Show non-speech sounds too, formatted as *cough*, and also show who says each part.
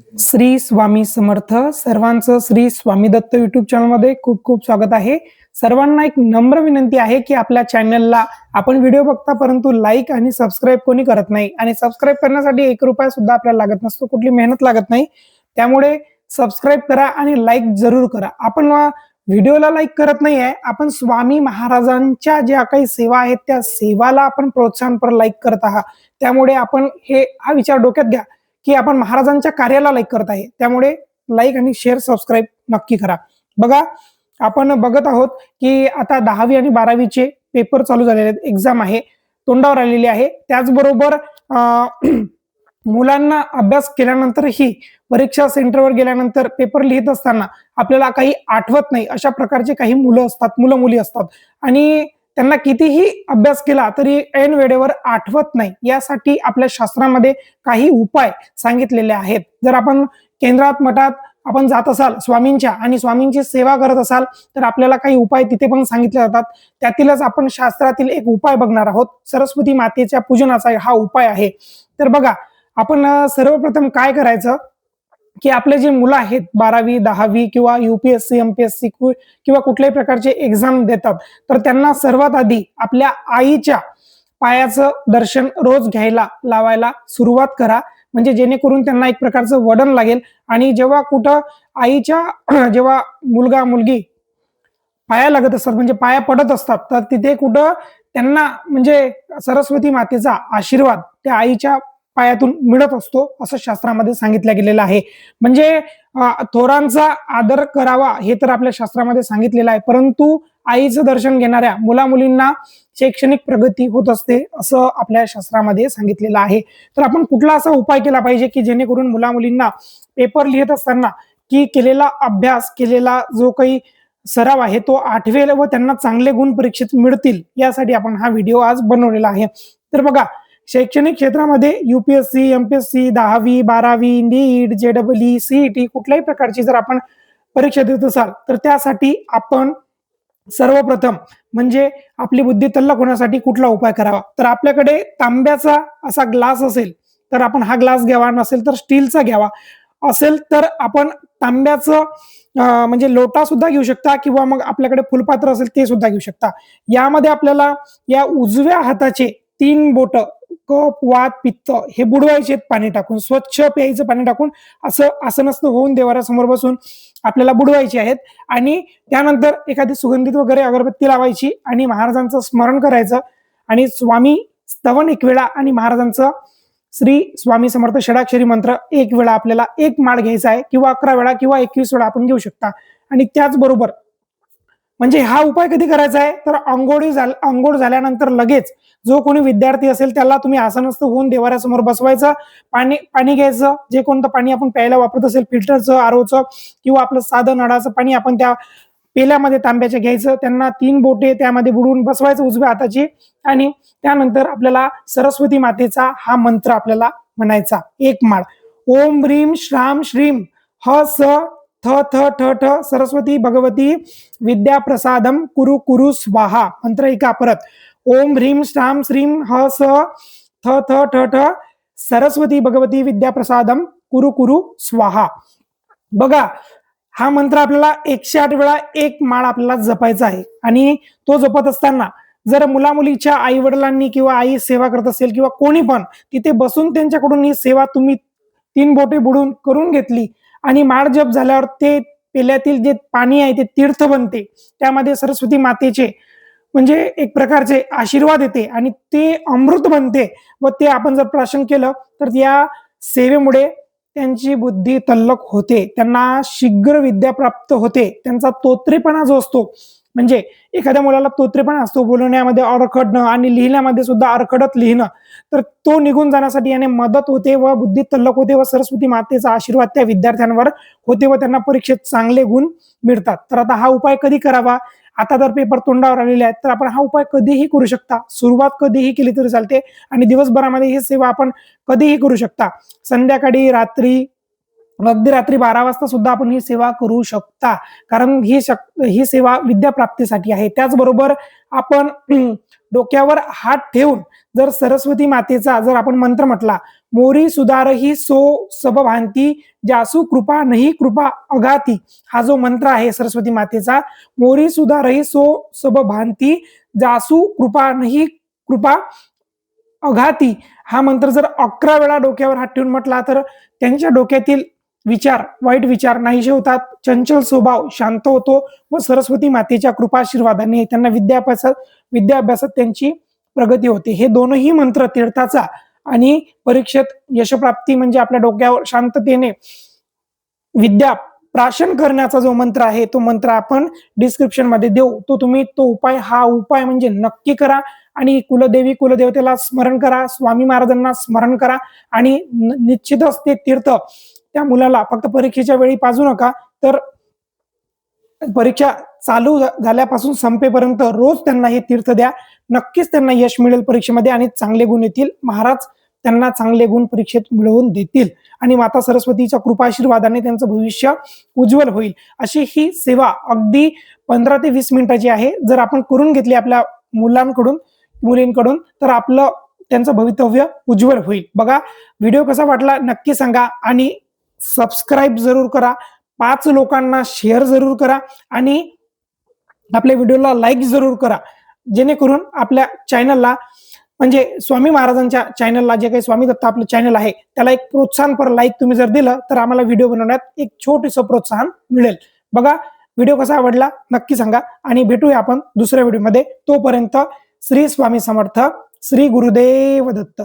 Speaker 1: श्री स्वामी समर्थ सर्वांचं श्री स्वामी दत्त युट्यूब चॅनलमध्ये खूप खूप स्वागत आहे. सर्वांना एक नम्र विनंती आहे की आपल्या चॅनलला आपण व्हिडिओ बघता परंतु लाईक आणि सबस्क्राईब कोणी करत नाही. आणि सबस्क्राईब करण्यासाठी एक रुपया सुद्धा आपल्याला लागत नसतो कुठली मेहनत लागत नाही. त्यामुळे सबस्क्राईब करा आणि लाईक जरूर करा. आपण व्हिडिओला लाईक करत नाही आहे आपण स्वामी महाराजांच्या ज्या काही सेवा आहेत त्या सेवाला आपण प्रोत्साहनपर लाईक करत आहात. त्यामुळे आपण हे हा विचार डोक्यात घ्या. की आपण महाराजांच्या कार्याला लाईक करत आहे. त्यामुळे लाईक आणि शेअर सबस्क्राईब नक्की करा. बघा आपण बघत आहोत की आता दहावी आणि बारावीचे पेपर चालू झालेले आहेत. एक्झाम आहे. तोंडावर आलेली आहे. त्याचबरोबर *clears throat* मुलांना अभ्यास केल्यानंतरही परीक्षा सेंटरवर गेल्यानंतर पेपर लिहित असताना आपल्याला काही आठवत नाही. अशा प्रकारचे काही मुलं असतात मुलं मुली असतात. आणि त्यांना कितीही अभ्यास केला तरी ऐन वेळेवर आठवत नाही. यासाठी आपल्या शास्त्रामध्ये काही उपाय सांगितलेले आहेत. जर आपण केंद्रात मठात आपण जात असाल स्वामींच्या आणि स्वामींची सेवा करत असाल तर आपल्याला काही उपाय तिथे पण सांगितले जातात. त्यातीलच आपण शास्त्रातील एक उपाय बघणार आहोत. सरस्वती मातेच्या पूजनाचा हा उपाय आहे. तर बघा आपण सर्वप्रथम काय करायचं? की आपले जे मुलं आहेत बारावी दहावी किंवा युपीएससी एमपीएससी किंवा कुठल्याही प्रकारचे एक्झाम देतात तर त्यांना सर्वात आधी आपल्या आईच्या पायाचं दर्शन रोज घ्यायला लावायला सुरुवात करा. म्हणजे जेणेकरून त्यांना एक प्रकारचं वडन लागेल. आणि जेव्हा कुठं आईच्या *clears throat* जेव्हा मुलगा मुलगी पाया लागत असतात म्हणजे पाया पडत असतात तर तिथे कुठं त्यांना म्हणजे सरस्वती मातेचा आशीर्वाद त्या आईच्या पायातून मिळत असतो असं शास्त्रामध्ये सांगितलं गेलेलं आहे. म्हणजे थोरांचा आदर करावा हे तर आपल्या शास्त्रामध्ये सांगितलेलं आहे. परंतु आईचं दर्शन घेणाऱ्या मुला मुलींना शैक्षणिक प्रगती होत असते असं आपल्या शास्त्रामध्ये सांगितलेलं आहे. तर आपण कुठला असा उपाय केला पाहिजे की जेणेकरून मुला मुलींना पेपर लिहित असताना की केलेला अभ्यास केलेला जो काही सराव आहे तो आठवेल व त्यांना चांगले गुण परीक्षेत मिळतील यासाठी आपण हा व्हिडिओ आज बनवलेला आहे. तर बघा शैक्षणिक क्षेत्रामध्ये युपीएससी एमपीएससी दहावी बारावी नीट जेडब्ल्यू सीईटी कुठल्याही प्रकारची जर आपण परीक्षा देत असाल तर त्यासाठी आपण सर्वप्रथम म्हणजे आपली बुद्धी तल्लक होण्यासाठी कुठला उपाय करावा? तर आपल्याकडे तांब्याचा असा ग्लास असेल तर आपण हा ग्लास घ्यावा. नसेल तर स्टीलचा घ्यावा. असेल तर आपण तांब्याचं म्हणजे लोटा सुद्धा घेऊ शकता किंवा मग आपल्याकडे फुलपात्र असेल ते सुद्धा घेऊ शकता. यामध्ये आपल्याला या उजव्या हाताचे तीन बोट कप वात पित्त हे बुडवायचे पाणी टाकून. स्वच्छ प्यायचं पाणी टाकून असं आसनस्थ होऊन देवाऱ्यासमोर बसून आपल्याला बुडवायचे आहेत. आणि त्यानंतर एखादी सुगंधित वगैरे अगरबत्ती लावायची आणि महाराजांचं स्मरण करायचं. आणि स्वामी स्तवन एक वेळा आणि महाराजांचं श्री स्वामी समर्थ षडाक्षरी मंत्र एक वेळा आपल्याला एक माळ घ्यायचा आहे किंवा अकरा वेळा किंवा एकवीस वेळा आपण घेऊ शकता. आणि त्याचबरोबर म्हणजे हा उपाय कधी करायचा आहे? तर अंघोळी झाल अंघोळ झाल्यानंतर लगेच जो कोणी विद्यार्थी असेल त्याला तुम्ही आसनस्थ होऊन देवाऱ्यासमोर बसवायचं पाणी पाणी घ्यायचं जे कोणतं पाणी आपण प्यायला वापरत असेल फिल्टरचं आरोचं किंवा आपलं साधं नळाचं पाणी आपण त्या पेल्यामध्ये तांब्याचे घ्यायचं त्यांना तीन बोटे त्यामध्ये बुडवून बसवायचं उजव्या हाताची आणि त्यानंतर आपल्याला सरस्वती मातेचा हा मंत्र आपल्याला म्हणायचा. एक माळ. ओम ह्रीम श्राम श्रीम ह स थ थ ठ ठ सरस्वती भगवती विद्या प्रसादम कुरु कुरु स्वाहा मंत्र ऐका परत. ओम ह्रीम श्राम श्रीम ह स थ थ ठ ठ सरस्वती भगवती विद्या प्रसादम कुरु कुरु स्वाहा. बघा हा मंत्र आपल्याला एकशे आठ वेळा एक माळ आपल्याला जपायचा आहे. आणि तो जपत असताना जर मुला मुलीच्या आई वडिलांनी किंवा आई सेवा करत असेल किंवा कोणी पण तिथे बसून त्यांच्याकडून ही सेवा तुम्ही तीन बोटे बुडून करून घेतली आणि माळ जप झाल्यावर ते पेल्यातील जे पाणी आहे ते तीर्थ बनते. त्यामध्ये सरस्वती मातेचे म्हणजे एक प्रकारचे आशीर्वाद येते आणि ते अमृत बनते व ते आपण जर प्राशन केलं तर या सेवेमुळे त्यांची बुद्धी तल्लक होते. त्यांना शीघ्र विद्या प्राप्त होते. त्यांचा तोत्रेपणा जो असतो म्हणजे एखाद्या मुलाला तोत्रेपणा असतो बोलण्यामध्ये अडखडणं आणि लिहिण्यामध्ये सुद्धा अडखडत लिहिणं. तर तो निघून जाण्यासाठी याने मदत होते व बुद्धी तल्लक होते व सरस्वती मातेचा आशीर्वाद त्या विद्यार्थ्यांवर होते व त्यांना परीक्षेत चांगले गुण मिळतात. तर आता हा उपाय कधी करावा? आता जर पेपर तोंडावर आलेले आहेत तर आपण हा उपाय कधीही करू शकता. सुरुवात कधीही केली तरी चालते आणि दिवसभरामध्ये ही सेवा आपण कधीही करू शकता. संध्याकाळी रात्री अगदी रात्री बारा वाजता सुद्धा आपण ही सेवा करू शकता. कारण ही शक ही सेवा विद्याप्राप्तीसाठी आहे. त्याचबरोबर आपण *clears throat* डोक्यावर हात ठेवून जर सरस्वती मातेचा जर आपण मंत्र म्हटला मोरी सुधार ही सो सबभांती जासू कृपा नाही कृपा अघाती. हा जो मंत्र आहे सरस्वती मातेचा मोरी सुधारही सो सबभांती जासू कृपा नाही कृपा अघाती. हा मंत्र जर अकरा वेळा डोक्यावर हात ठेवून म्हटला तर त्यांच्या डोक्यातील विचार वाईट विचार नाहीसे होतात चंचल स्वभाव शांत होतो व सरस्वती मातेच्या कृपाशीर्वादाने त्यांना विद्याभ्यासात विद्याभ्यासात त्यांची प्रगती होते. हे दोनही मंत्र तीर्थाचा आणि परीक्षेत यशप्राप्ती म्हणजे आपल्या डोक्यावर शांततेने विद्या प्राशन करण्याचा जो मंत्र आहे तो मंत्र आपण डिस्क्रिप्शनमध्ये देऊ. तो तुम्ही तो उपाय हा उपाय म्हणजे नक्की करा आणि कुलदेवी कुलदेवतेला स्मरण करा स्वामी महाराजांना स्मरण करा आणि निश्चितच ते तीर्थ त्या मुलाला फक्त परीक्षेच्या वेळी पाजू नका. तर परीक्षा चालू झाल्यापासून संपेपर्यंत रोज त्यांना हे तीर्थ द्या. नक्कीच त्यांना यश मिळेल परीक्षेमध्ये आणि चांगले गुण येतील. महाराज त्यांना चांगले गुण परीक्षेत मिळवून देतील. आणि माता सरस्वतीच्या कृपाशीर्वादाने त्यांचं भविष्य उज्ज्वल होईल. अशी ही सेवा अगदी पंधरा ते वीस मिनिटाची आहे. जर आपण करून घेतली आपल्या मुलांकडून मुलींकडून तर आपलं त्यांचं भवितव्य उज्ज्वल होईल. बघा व्हिडिओ कसा वाटला नक्की सांगा आणि सबस्क्राईब जरूर करा. पाच लोकांना शेअर जरूर करा आणि आपल्या व्हिडिओला लाईक जरूर करा. जेणेकरून आपल्या चॅनलला म्हणजे स्वामी महाराजांच्या चॅनलला जे काही स्वामी दत्त आपलं चॅनल आहे त्याला एक प्रोत्साहनपर लाईक तुम्ही जर दिलं तर आम्हाला व्हिडिओ बनवण्यात एक छोटंसं प्रोत्साहन मिळेल. बघा व्हिडिओ कसा आवडला नक्की सांगा आणि भेटूया आपण दुसऱ्या व्हिडिओमध्ये तोपर्यंत श्री स्वामी समर्थ श्री गुरुदेव दत्त.